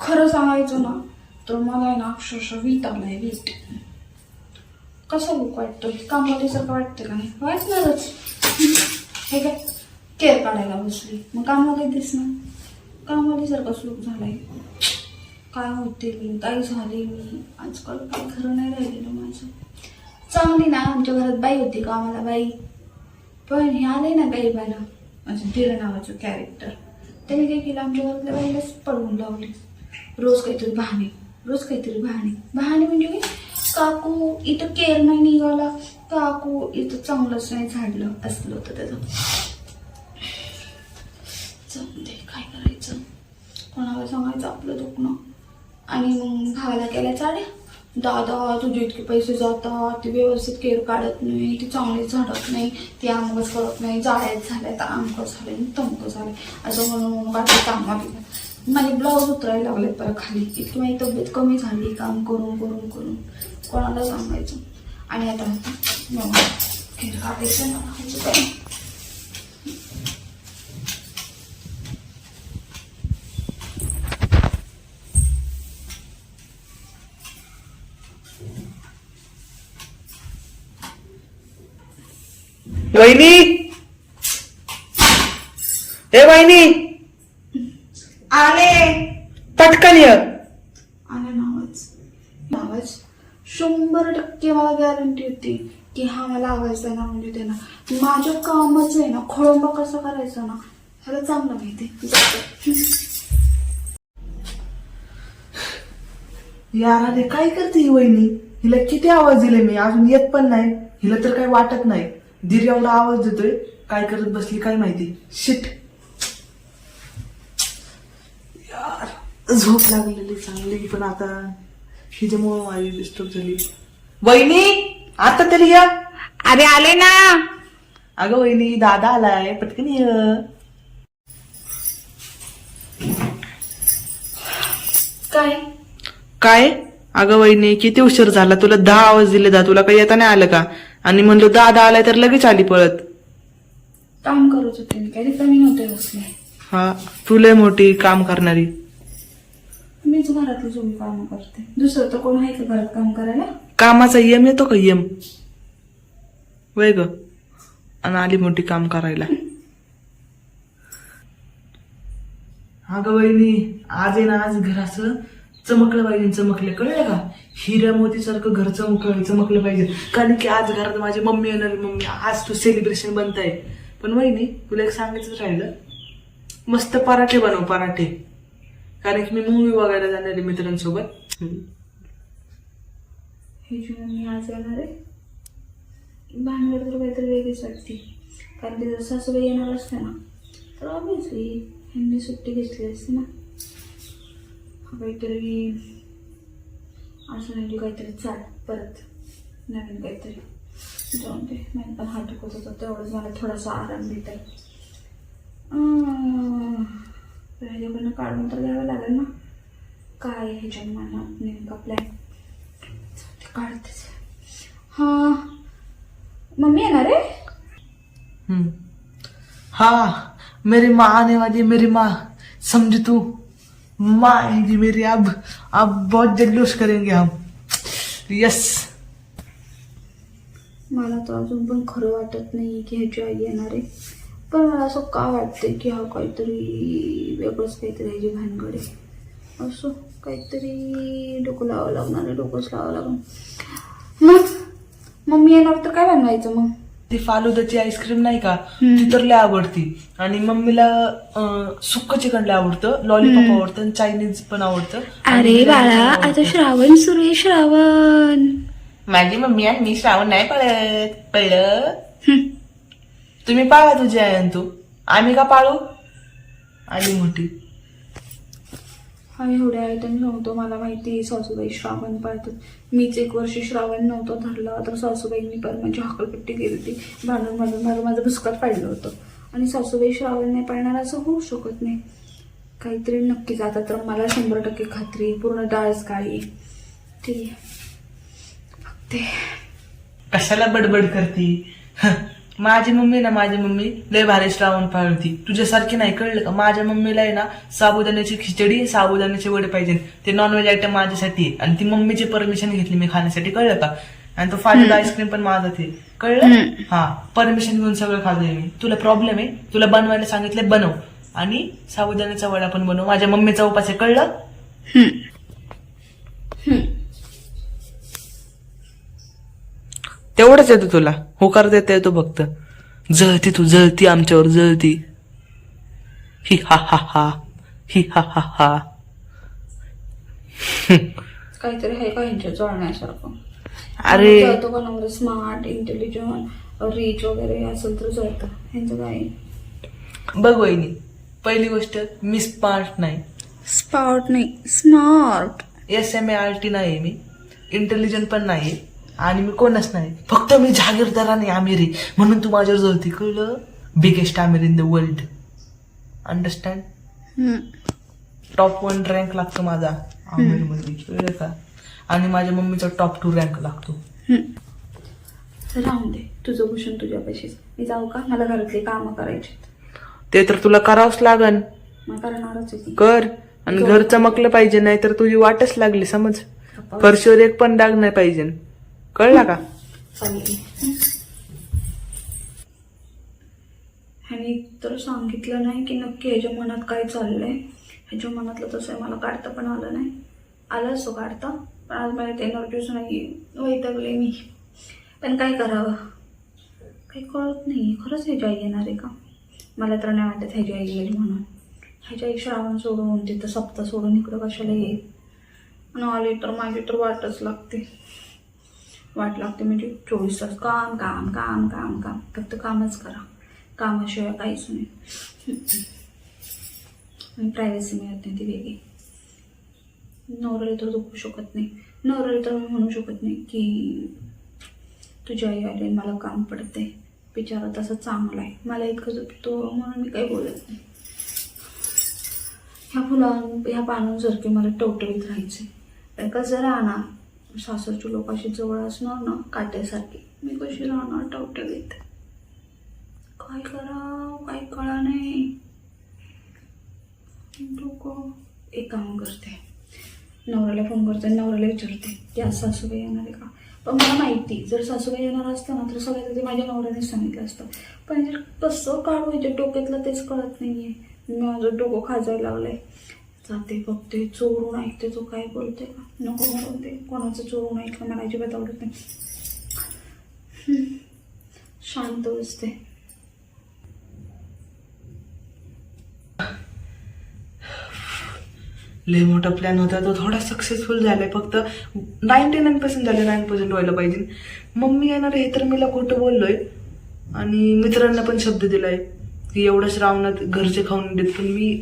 खरं सांगायचं ना तर मला आहे ना अक्षरशः वीट आहे वीट. कसं लुक वाटतोय कामवालीसारखं वाटतं का नाही? वाटणारच. हे काय केअर काढायला बसली. मग कामवाली दिसणार. कामवालीसारखाच लुक झालाय. काय होते मी? काय झाले मी? आजकाल काय खरं नाही राहिलेलं माझं. चांगली ना आमच्या घरात बाई होती का आम्हाला बाई? पण हे आले ना बाई बाईला. माझं धीर नावाचं कॅरेक्टर त्याने काय केलं? आमच्या घरातल्या बाईलाच पडवून लावली. रोज काहीतरी बहाणे रोज काहीतरी बहाणे. बहाणे म्हणजे की काकू इथं केअर नाही निघाला. काकू इथं चांगलंच नाही झाडलं असलं होतं त्याचं. जाऊन दे काय करायचं? कोणाला सांगायचं आपलं दुखणं? आणि मग भावाला केल्या चाड्या दादा तुझे इतके पैसे जातात ती व्यवस्थित केअर काढत नाही ती चांगली झाडत नाही ती आंबच करत नाही जाळ्यात झाल्या तर आंब झाले झालं झाले. असं म्हणून मग आता कामात माझे ब्लाऊज उतरायला लागले परत खाली. इतकी माझी तब्येत कमी झाली काम करून करून करून. कोणाला सांगायचं? आणि आता काय वहिनी! हे वहिनी! आले. पटकन ये. आला नावाज नावाज शंभर टक्के मला गॅरंटी होती की हा मला आवाज देणार म्हणजे देणार माझं कामच आहे ना खोळंबा कसा करायचा ना ह्याला चांगलं माहिती. यार अरे काय करते ही वहिनी? हिला किती आवाज दिले मी? अजून येत पण नाही. हिला तर काही वाटत नाही. दीर एवढा आवाज देतोय. काय करत बसली काय माहिती? शिट यार झोप लागलेली चांगली पण आता हिच्यामुळे माझी डिस्टर्ब झाली. वहिनी आता तरी या. अरे आले ना. अगं वहिनी दादा आलाय. पटकन ये. काय? काय? अगं वहिनी किती उशीर झाला. तुला दहा आवाज दिले दा. तुला काही येता नाही आलं का? आणि म्हणलो दादा आलाय तर लगेच आली पळत. काम करत होते. मी काही कमी नव्हते बसले. हा तुला मोठी काम करणारी. मीच घरातली सगळी कामं करते. दुसरं तर कोण आहे का घरात काम करायला? कामाचा यम येतो का यम? वय ग. आणि आली मोठी काम करायला. अगं वहिनी आज आहे ना आज घर असं चमकलं पाहिजे चमकलं. कळलं का? हिऱ्या मोती सारखं घर चमकलं चमकलं पाहिजे. कारण की आज घरात माझी मम्मी येणार मम्मी. आज तू सेलिब्रेशन बनताय. पण वहिनी तुला एक सांगायचं राहिलं. मस्त पराठे बनव पराठे. कारण की मी मूवी बघायला जाणार आहे मित्रांसोबत. हम्म. हे जेव्हा मी आज येणार आहे. भानगड तर काहीतरी वेगळीच वाटते. कारण ते जर सासूबाई येणार असते ना तर ऑब्विसली ह्यांनी सुट्टी घेतली असते ना. काहीतरी असं नाही की काहीतरी चाल परत नवीन काहीतरी. जाऊन ते नाही पण हा दुखत होता. तेवढंच मला थोडासा आराम भेटेल. ह्याच्याकडनं काढून तर द्यावं लागेल ना? काय नेमका प्लॅन ते काढतेच हा. मम्मी येणार आहे. हाँ. मेरी माँ आने वाली है मेरी माँ. समझ तू? माँ आएगी मेरी अब. अब बहुत जल्लोष करेंगे हम. यस मला तर अजून पण खरं वाटत नाही की ह्याची आई येणार आहे. पण मला असं का वाटतंय की हा काहीतरी वेगळंच काहीतरी भानगड आहे. असं काहीतरी डोकं लावावं लागणार आहे डोकंच लावावं लागणार मग? मम्मी येणार तर काय बनवायचं मग? ती फालुदाची आईस्क्रीम नाही का. ती तर लय आवडती. आणि मम्मीला सुक्क चिकन लय आवडतं लॉलीपॉप आवडतं आणि चायनीज पण आवडतं. अरे बाळा आता. श्रावण सुरू आहे श्रावण. माझी मम्मी आणि मी श्रावण नाही पळत. पळलं हं. तुम्ही पाळा तुझी आणि तू. आम्ही का पाळू? आली मोठी. आम्ही एवढ्या आयटम नव्हतो मला माहिती आहे सासूबाई श्रावण पाळतात. मीच एक वर्ष श्रावण नव्हतं धरलं तर सासूबाईंनी पण माझी हकलपट्टी केली होती. भांडून भांडून भांडून माझं भुसकात पाडलं होतं. आणि सासूबाई श्रावण नाही पाळणार असं होऊ शकत नाही. काहीतरी नक्की जातात तर मला शंभर टक्के खात्री. पूर्ण डाळच काळी. ठीक आहे. कशाला बडबड करती? माझी मम्मी ना माझी मम्मी लय भारी श्रावण पाळती. तुझ्यासारखी नाही कळलं का? माझ्या मम्मीला आहे ना साबुदाण्याची खिचडी साबुदाण्याचे वडे पाहिजे ते नॉनव्हेज आयटम माझ्यासाठी आहे. आणि ती मम्मीची परमिशन घेतली मी खाण्यासाठी. कळलं का? आणि तो फालूदा आईस्क्रीम पण माझा ते. कळलं? हा. परमिशन घेऊन सगळं खाल्लंय मी. तुला प्रॉब्लेम आहे? तुला बनवायला सांगितलंय बनव. आणि साबुदाण्याचा वडा पण बनव. माझ्या मम्मीचा उपास आहे. कळलं? तेवढंच येतो तुला. होकार देता येतो फक्त. जळती तू जळती आमच्यावर जळती. ही हा हा हा. ही हा हा हा. काहीतरी आहे का ह्यांच्या जळण्यासारखं? अरे. जळतो का नंबर स्मार्ट इंटेलिजंट रिच वगैरे असेल तर जळतं. ह्यांचं काय? बघ वहिनी पहिली गोष्ट मी स्मार्ट नाही. स्मार्ट नाही. Smart S M A R T नाही मी. इंटेलिजंट पण नाही आणि मी कोणच नाही फक्त मी जहागीरदार आणि आमिरी म्हणून तू माझ्यावर जळती कळलं? Biggest Aamir in the world understand top one rank लागतो माझा. आमिरमध्ये कळलं का? आणि माझ्या मम्मीचा टॉप टू रँक लागतो. राहून दे. तुझं भूषण तुझ्यापाशीच मी जाऊ का? मला घरातली कामं करायची ते तर तुला करावंच लागन. करणारच. कर. आणि घर चमकलं पाहिजे नाही तर तुझी वाटच लागली समज? फरशीवर एक पण डाग नाही पाहिजे. कळला का? चालेल ह्याने तर सांगितलं नाही की नक्की ह्याच्या मनात काय चाललंय. ह्याच्या मनातलं तसं मला काढता पण आलं नाही. आलं असतो काढता पण आज मला ते एनर्जीच नाही वैतागले मी. पण काय करावं? काही कळत नाही. खरंच ह्याची आई येणार आहे का? मला तर नाही वाटत ह्याची आई येईल म्हणून. ह्याची आई श्रावण सोडून तिथं सप्ताह सोडून इकडं कशाला येईल? आणि आली तर माझी तर वाटच लागते. वाट लागते म्हणजे चोवीस तास काम काम काम काम काम. फक्त कामच करा. कामाशिवाय काहीच नाही. प्रायव्हसी मिळत नाही ती वेगळी. नवऱ्याला तर दुखू शकत नाही. नवऱ्याला तर मी म्हणू शकत नाही की तुझी आई आली मला काम पडते बिचारा तसा चांगला आहे. मला इतकं दुखतो म्हणून मी काही बोलत नाही. ह्या फुलां ह्या पानांसारखे मला टवटवीत राहायचे एका जरा आणा सासरची लोक अशी जवळ असणार ना काट्यासारखी. मी कशी राहणार टवटवीत काय करा काय कळा नाही. डोकं एक काम करते. नवऱ्याला फोन करते नवऱ्याला विचारते की आज सासूबाई येणार आहे का? पण मला माहिती जर सासूबाई येणार असतं ना तर सगळ्यात आधी माझ्या नवऱ्याने सांगितलं असतं. पण जर कसं काढवायचं डोक्यातलं तेच कळत नाही आहे माझं डोकं खाजायला लागलंय. जाते बघते चोरून ऐकते तो काय बोलते का नको बोलते कोणाचं चोरून ऐकलं मला अजिबात आवडत नाही. शांत बसते. लय मोठा प्लॅन होता तो थोडा सक्सेसफुल झालाय. फक्त नाईन्टी नाईन पर्सेंट झाले नाईन पर्सेंट व्हायला पाहिजे. मम्मी येणार हे तर मीला खोटं बोललोय. आणि मित्रांना पण शब्द दिलाय की एवढं श्रावणात घरचे खाऊन देत पण मी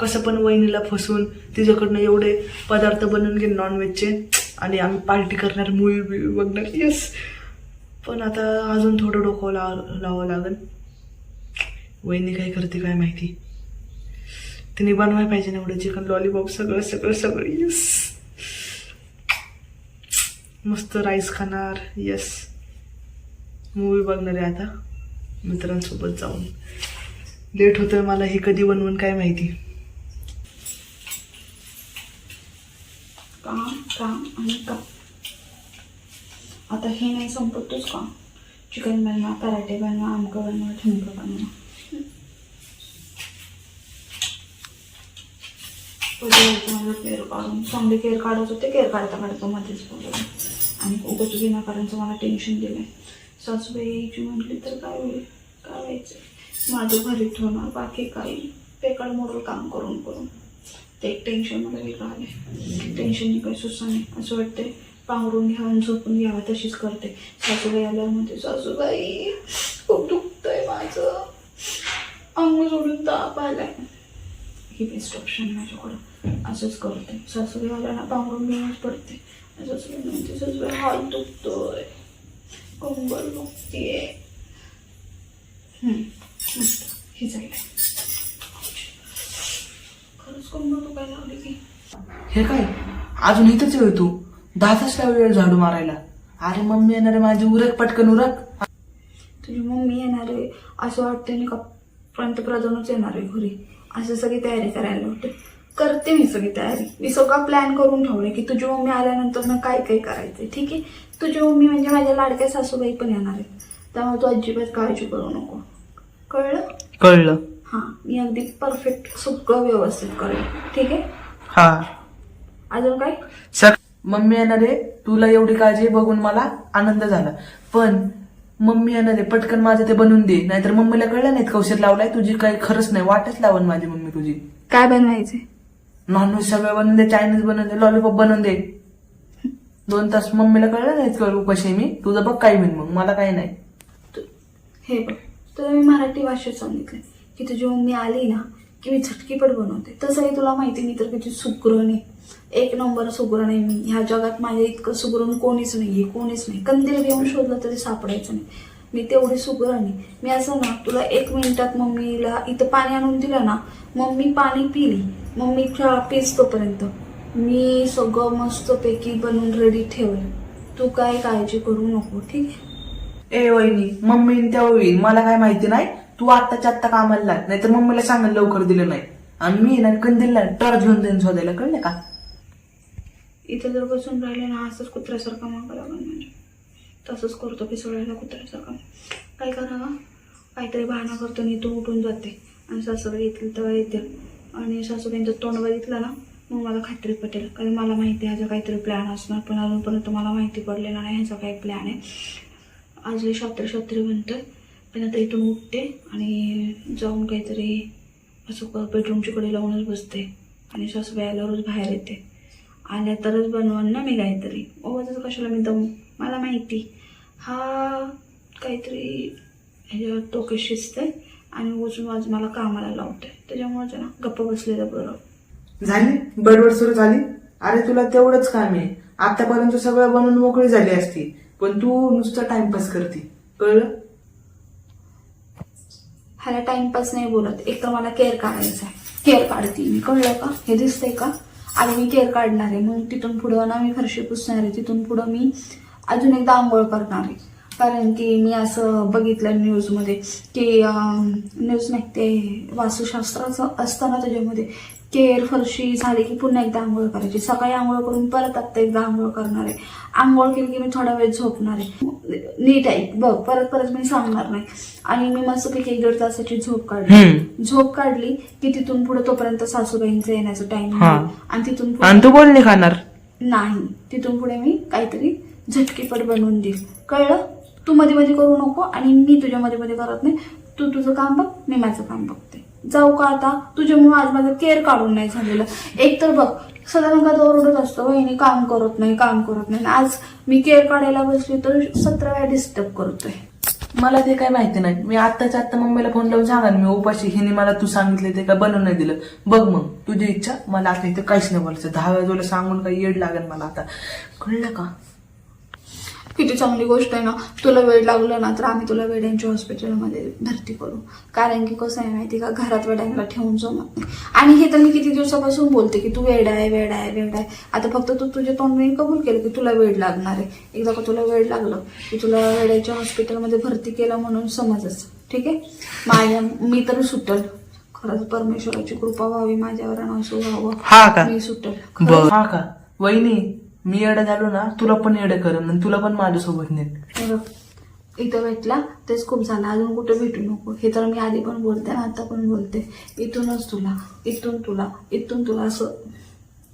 कसं पण वहिनीला फसवून तिच्याकडनं एवढे पदार्थ बनवून घेईन नॉनव्हेजचे आणि आम्ही पार्टी करणार मूवी बिवी बघणार. येस पण आता अजून थोडं डोकं लाव लावावं लागेल. वहिनी काय करते काय माहिती? तिने बनवायला पाहिजे ना एवढं चिकन लॉलीपॉप सगळं सगळं सगळं. येस मस्त राईस खाणार. येस मूवी बघणार आहे आता. मित्रांसोबत जाऊन. लेट होतं मला हे कधी बनवून काय माहिती? काम काम आणि काम. आता हे नाही संपतच का? चिकन बनवा पराठे बनवा आमकं बनवा ठुमकं बनवा. माझं केअर काढून. चांगले केअर काढत होते केअर काढता काढता मध्येच बोलले आणि उगाच विनाकारांचं मला टेन्शन दिलंय. सासूबाई यायची म्हटली तर काय होईल? काय व्हायचं माझं घरी ठेवणार बाकी काही. पेकड मोडल काम करून करून. ते एक टेन्शन मला वेगळं आलंय. टेन्शनने काही सुसा नाही. असं वाटतंय पांघरून घ्यावं झोपून घ्यावं तशीच करते. सासूबाई आल्यावर म्हणते सासूबाई खूप दुखतंय माझं. अंग सोडून ताप आलाय. ही बेस्ट ऑप्शन माझ्याकडं. असंच करते. सासूबाई आल्याला पांघरून घेऊनच पडते. सासूबाई म्हणते सासूबाई हात दुखतोय. कंबर दुखतीये. हम्म, मस्त. हे जाईल हे काय? अजून इथंच वेळ तू? दहा तासला वेळ झाडू मारायला. अरे मम्मी येणार आहे माझी उरक पटकन उरक. तुझी मम्मी येणार आहे असं वाटतं नाही का पंतप्रधानच येणार आहे घरी. असं सगळी तयारी करायला होते करते मी सगळी तयारी. मी सगळा प्लॅन करून ठेवले की तुझी मम्मी आल्यानंतर ना काय काय करायचंय ठीक आहे? तुझी मम्मी म्हणजे माझ्या लाडक्या सासूबाई पण येणार आहेत. त्यामुळे तू अजिबात काळजी करू नको. कळलं? कळलं. हां मी अगदी परफेक्ट सगळं व्यवस्थित करेल ठीक आहे? हा. अजून काय? सर मम्मी येणार आहे तुला एवढी काळजी बघून मला आनंद झाला. पण मम्मी येणार आहे पटकन माझं ते बनवून दे. नाहीतर मम्मीला कळलं नाहीत कौशल लावलाय तुझी काही खरंच नाही वाटच लावून माझी मम्मी तुझी. काय बनवायचंय? नॉनव्हेज सगळं बनवून दे चायनीज बनवून दे लॉलीपॉप बनवून दे. दोन तास मम्मीला कळलं नाहीत करू कशी मी? तुझं बघ काय होईल मग मला काही नाही. हे बघ तुला मी मराठी भाषेत सांगितलंय. की तुझी मम्मी आली ना की मी झटकीपट बनवते. तसंही तुला माहिती मी तर किती सुगरण आहे एक नंबर सुगरण आहे मी. ह्या जगात माझ्या इतकं सुगरण कोणीच नाही आहे कोणीच नाही. कंदील घेऊन शोधलं तरी सापडायचं नाही. मी तेवढी सुगरण आहे. मी असं ना तुला एक मिनिटात मम्मीला इथं पाणी आणून दिलं ना मम्मी पाणी पिली. मम्मी चहा पीस तोपर्यंत मी सगळं मस्तपैकी बनवून रेडी ठेवलं. तू काय काळजी करू नको ठीक? आहे ए वहिनी मम्मी तेव्हा होईल मला काय माहिती नाही? तू आत्ताच्या आत्ता कामाला लाग नाहीतर मम्मीला सांगायला लवकर दिलं नाही. आणि मी ना कंदील टॉर्च घेऊन देईन शोधायला कळलं का? इथं जर बसून राहिले ना असंच कुत्र्यासारखं मागं लागेल म्हणजे. तसंच करतो पिसळायला कुत्र्यासारखं. काय करावा? काहीतरी बहाणा करतो आणि तो उठून जाते. आणि सासूबाई येतील तेव्हा येते आणि सासूबाईंचं तोंड बघितलं ना मग मला खात्री पटेल. कारण मला माहिती आहे ह्याचा काहीतरी प्लॅन असणार. पण अजूनपर्यंत मला माहिती पडलेला नाही ह्याचा काही प्लॅन आहे. आजले लय शात्र शात्री म्हणतोय पण आता इथून उठते आणि जाऊन काहीतरी असं बेडरूमच्याकडे लावूनच बसते. आणि सासूबाई आल्यावरच बाहेर येते. आल्या तरच बनवण ना मी काहीतरी. ओवाच कशाला मी दम मला माहिती. हा काहीतरी ह्याच्यावर टोके शिजते आणि उजून आज मला कामाला लावते त्याच्यामुळे ना गप्प बसलेलं बरं. झाली? बडबड सुरू झाली? अरे तुला तेवढंच काम आहे. आतापर्यंत सगळं बनवून मोकळी झाली असती. पण तू नुसतं टाइमपास करते. कळलं? ह्याला टाइमपास नाही बोलत. एक तर मला केअर काढायचा आहे केअर काढते मी कळलं का? हे दिसतंय का? आणि मी केअर काढणार आहे. मग तिथून पुढं ना मी फरशी पुसणार आहे. तिथून पुढं मी अजून एकदा आंघोळ करणार आहे. कारण की मी असं बघितलं न्यूजमध्ये की न्यूज नाही ते वास्तुशास्त्राचं असतं ना त्याच्यामध्ये. केअर फरशी झाली की पुन्हा एकदा आंघोळ करायची. सकाळी आंघोळ करून परत आत्ता एकदा आंघोळ करणार आहे. आंघोळ केली की मी थोडा वेळ झोपणार आहे. नीट आहे. बघ परत परत मी सांगणार नाही. आणि मी मस्तपैकी एक दीड तासाची झोप काढली. झोप काढली की तिथून पुढे तोपर्यंत सासूबाईंचं येण्याचं टाइम. आणि तिथून पुढे तू बोल नाही खाणार? नाही. तिथून पुढे मी काहीतरी झटकीपट बनवून देईल कळलं? तू मध्ये मध्ये करू नको आणि मी तुझ्या मध्ये मध्ये करत नाही. तू तुझं काम बघ मी माझं काम बघते. जाऊ का आता? तुझ्यामुळे आज माझं केअर काढून नाही झालेलं. एक तर बघ साधारण का ओरडत असतो वहिनी काम करत नाही काम करत नाही. आज मी केअर काढायला बसली तर सतरा वेळा डिस्टर्ब करतोय. मला ते काय माहिती नाही. मी आत्ताच्या आत्ता मम्मीला फोन लावून सांगा मी उपाशी हिने मला तू सांगितले ते काय बनवून नाही दिलं. बघ मग तुझी इच्छा मला आता इथे काहीच नाही बोलायचं. दहा वेळा तुला सांगून काही येड लागेल मला आता. कळलं का? किती चांगली गोष्ट आहे ना तुला वेळ लागला ना तर आम्ही तुला वेड्यांच्या हॉस्पिटलमध्ये भरती करू. कारण की कसं आहे माहिती का घरात वेड्यांना ठेवून जमत नाही. आणि हे तर मी किती दिवसापासून बोलते की तू वेड आहे वेड आहे वेड आहे. आता फक्त तू तुझ्या तोंडाने कबूल केलं की तुला वेळ लागणार आहे. एकदा का तुला वेळ लागलं की तुला वेड्याच्या हॉस्पिटलमध्ये भरती केलं म्हणून समजच. ठीक आहे? माझ्या मी तर सुटल. खरंच परमेश्वराची कृपा व्हावी माझ्यावर असं व्हावं. हा का? मी सुटल. हा का? वहिनी मी येडं झालो ना तुला पण येडं करेन आणि तुला पण माझ्यासोबत नेन. हे बघ, इथं भेटला तेच खूप झालं. अजून कुठं भेटू नको. हे तर मी आधी पण बोलते आणि आता पण बोलते. इथूनच तुला इथून तुला इथून तुला असं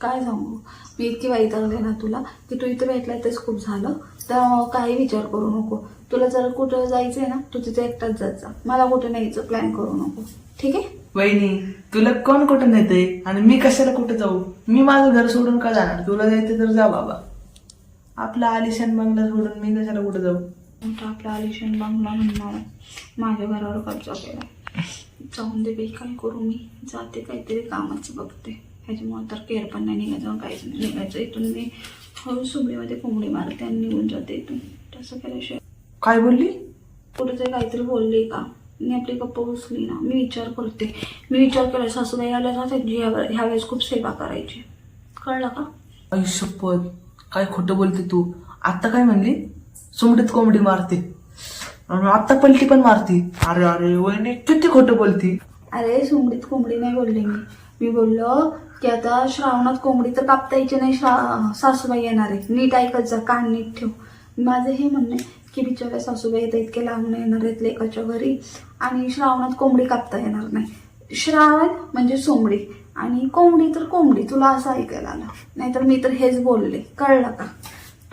काय सांगू? मी इतकी वाईट लागले ना तुला की तू इथं भेटला तेच खूप झालं. तर काही विचार करू नको. तुला जर कुठं जायचंय ना तू तिथे एकटाच जायचा. मला कुठं न्यायचं प्लॅन करू नको. ठीक आहे? वहिनी तुला कोण कुठं नेते आणि मी कशाला कुठं जाऊ? मी माझं घर सोडून का जाणार? तुला जायचं तर जा बाबा. आपला आलिशान बंगला सोडून मी कशाला कुठं जाऊ? मोठा आपला आलिशान बांगला म्हणणार माझ्या घरावर कब्जा केला. जाऊन दे बाई काय करू मी? जाते काहीतरी कामाचं बघते. ह्याच्यामुळे तर केअर पण नाही निघायचं काहीच नाही निघायचं. इथून मी हळू सुबडीमध्ये कोंबडी मारते आणि निघून जाते इथून. तसं केल्याशिवाय काय बोलली? कुठेतरी काहीतरी बोलली का? मी आपली गप्प बसली ना मी विचार करते. मी विचार केला सासूबाई आल्या ना त्यांची ह्या वेळेस खूप सेवा करायची. कळलं का? आयुष्यपद काय खोटं बोलते तू? आता काय म्हणली? सुमडीत कोंबडी मारते. आणि आता पलटी पण मारती. अरे अरे वहिनी किती खोटं बोलती? अरे सुमडीत कोंबडी नाही बोलले मी. मी बोललो की आता श्रावणात कोंबडी तर कापता यायची नाही श्रा सासूबाई येणार आहे नीट ऐकत जा कान नीट ठेव. माझं हे म्हणणं की बिचाऱ्या सासूबाई आता इतके लावून येणार आहेत लेकाच्या घरी आणि श्रावणात कोंबडी कापता येणार नाही. श्रावण म्हणजे सोमडी आणि कोंबडी तर कोंबडी. तुला असं ऐकायला आलं. नाहीतर मी तर हेच बोलले. कळलं का?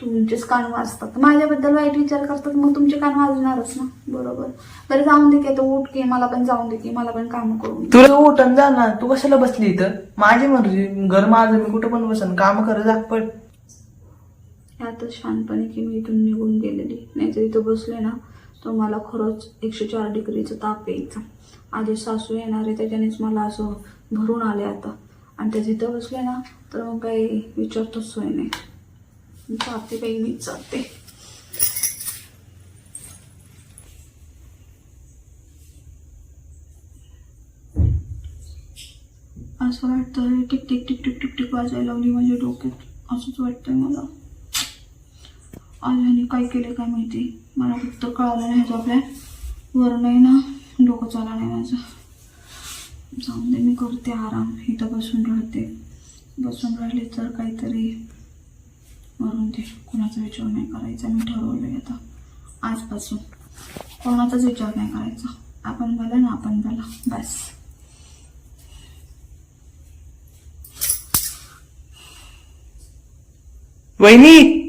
तुमचेच कान वाजतात. माझ्याबद्दल वाईट विचार करतात मग तुमचे कान वाजणारच ना? बरोबर. बरं जाऊन दे की आता उठ की मला पण जाऊन दे की मला पण काम करून तुला उठन जा ना तू कशाला बसली इथं? माझी मर्जी. घर माझं. मी कुठं पण बसन. काम कर जा पण यातच शानपणे की मी इथून निघून गेलेली नाही तर इथं बसले ना तर मला खरंच एकशे चार डिग्रीचं ताप यायचा आधी सासू येणार आहे त्याच्यानेच मला असं भरून आले आता आणि त्या तिथं बसले ना तर मग काही विचारतच सोय नाही जाते काही मीच जाते असं वाटतं tick tick tick tick tick tick वाजायला लावली माझ्या डोक्यात असंच वाटतंय मला आल्याने काय केलं काय माहिती? मला फक्त कळालं नाही ह्याचा आपल्या वर नाही ना डोकं चाला नाही माझं. जाऊन दे मी करते आराम. इथं बसून राहते. बसून राहिले तर काहीतरी मरून दे. कोणाचा विचार नाही करायचा. मी ठरवलंय आता. आजपासून. कोणाचाच विचार नाही करायचा. आपण बोला ना आपण बोला बस. वहिनी!